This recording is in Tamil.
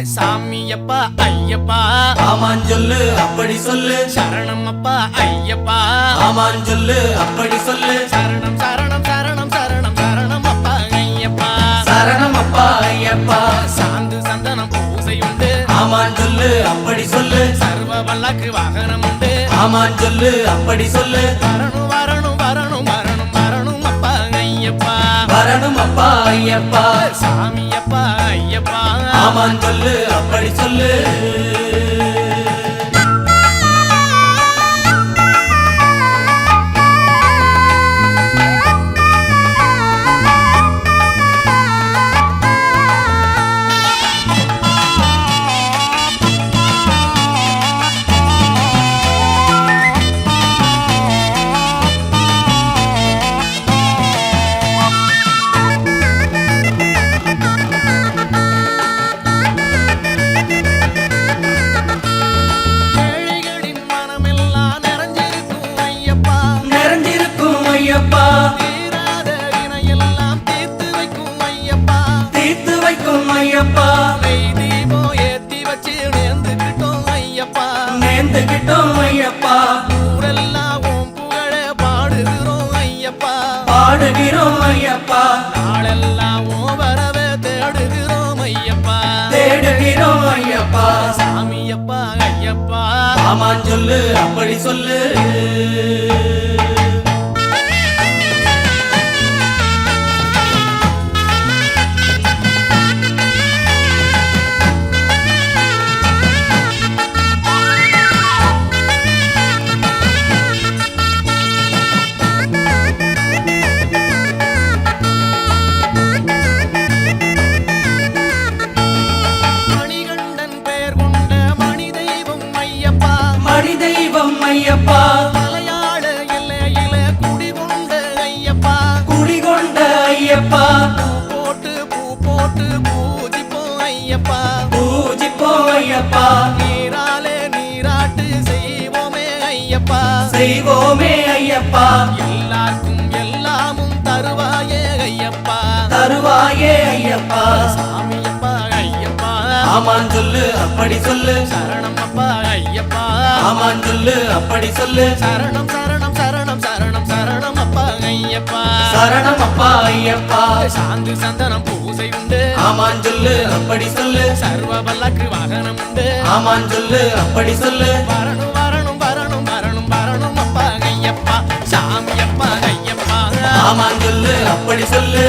ஐயப்பா ஐயப்பா. ஆமான் சொல்லு அப்படி சொல்லு. சரணம் அப்பா ஐயப்பா. ஆமான் சொல்லு அப்படி சொல்லு. சரணம் சரணம் சரணம் சரணம் சரணம் அப்பா ஐயப்பா. சரணம் அப்பா ஐயப்பா. சாந்து சந்தனம் பூசை உண்டு. ஆமான் சொல்லு அப்படி சொல்லு. சர்வ வல்லாக்கு வாகனம் உண்டு. ஆமான் சொல்லு அப்படி சொல்லு. வரணும் வரணும் வரணும் வரணும் வரணும் அப்பா ஐயப்பா. வரணும் அப்பா ஐயப்பா. சாமி அப்பா ஐயப்பா ஆமான் சொல்லு அப்படி சொல்லு. தீபம் ஏத்தி வச்சு நேர்ந்துக்கிட்டோம் ஐயப்பா. நேர்ந்துகிட்டோம் ஐயப்பா. ஊரெல்லாம் உன் புகழ பாடுகிறோம் ஐயப்பா. பாடுகிறோம் ஐயப்பா. நாளெல்லாம் உன் வரவே தேடுகிறோம் ஐயப்பா. தேடுகிறோம் ஐயப்பா. சாமி அப்பா ஐயப்பா. ஆமான் சொல்லு அப்படி சொல்லு. பூஜிப்போம் ஐயப்பா. நீராலே நீராட்டு செய்வோமே ஐயப்பா. செய்வோமே ஐயப்பா. எல்லாருக்கும் எல்லாமும் தருவாயே ஐயப்பா. தருவாயே ஐயப்பா. சாமி அப்பா ஐயப்பா. ஆமான் சொல்லு அப்படி சொல்லு. சரணம் அப்பா ஐயப்பா. ஆமான் சொல்லு அப்படி சொல்லு. சரணம் சரணம் சரணம் சரணம் சரணம் அப்பா ஐயப்பா. சரணம் அப்பா ஐயப்பா. சாந்து சந்தனம் பூசை உண்டு. ஆமான் சொல்லு அப்படி சொல்லு. சர்வ பல்லாக்கு வாகனம் உண்டு. ஆமான் சொல்லு அப்படி சொல்லு. வரணும் வரணும் வரணும் வரணும் வரணும் அப்பா ஐயப்பா சாமி அப்பா ஐயப்பா ஆமான் சொல்லு அப்படி சொல்லு.